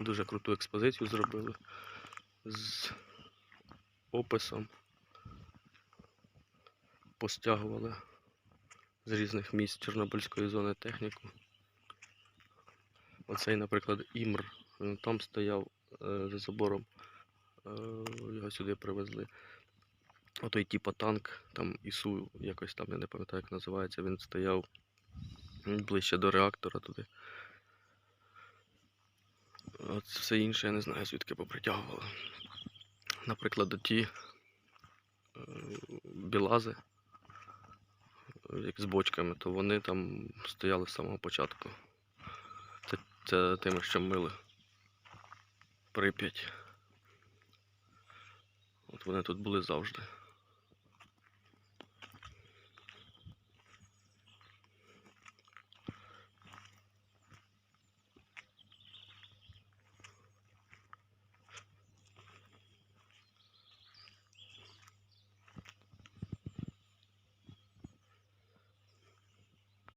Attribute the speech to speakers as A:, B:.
A: Дуже круту експозицію зробили з описом. Постягували з різних місць Чорнобильської зони техніку. Оцей, наприклад, Імр, він там стояв е, за забором. Е, його сюди привезли. Отой типа танк, там ІСУ, якось там, я не пам'ятаю, як називається, він стояв ближче до реактора туди. От все інше я не знаю, звідки попритягували. Наприклад, ті е, білази, як з бочками, то вони там стояли з самого початку. Це, це тими, що мили Прип'ять. От вони тут були завжди.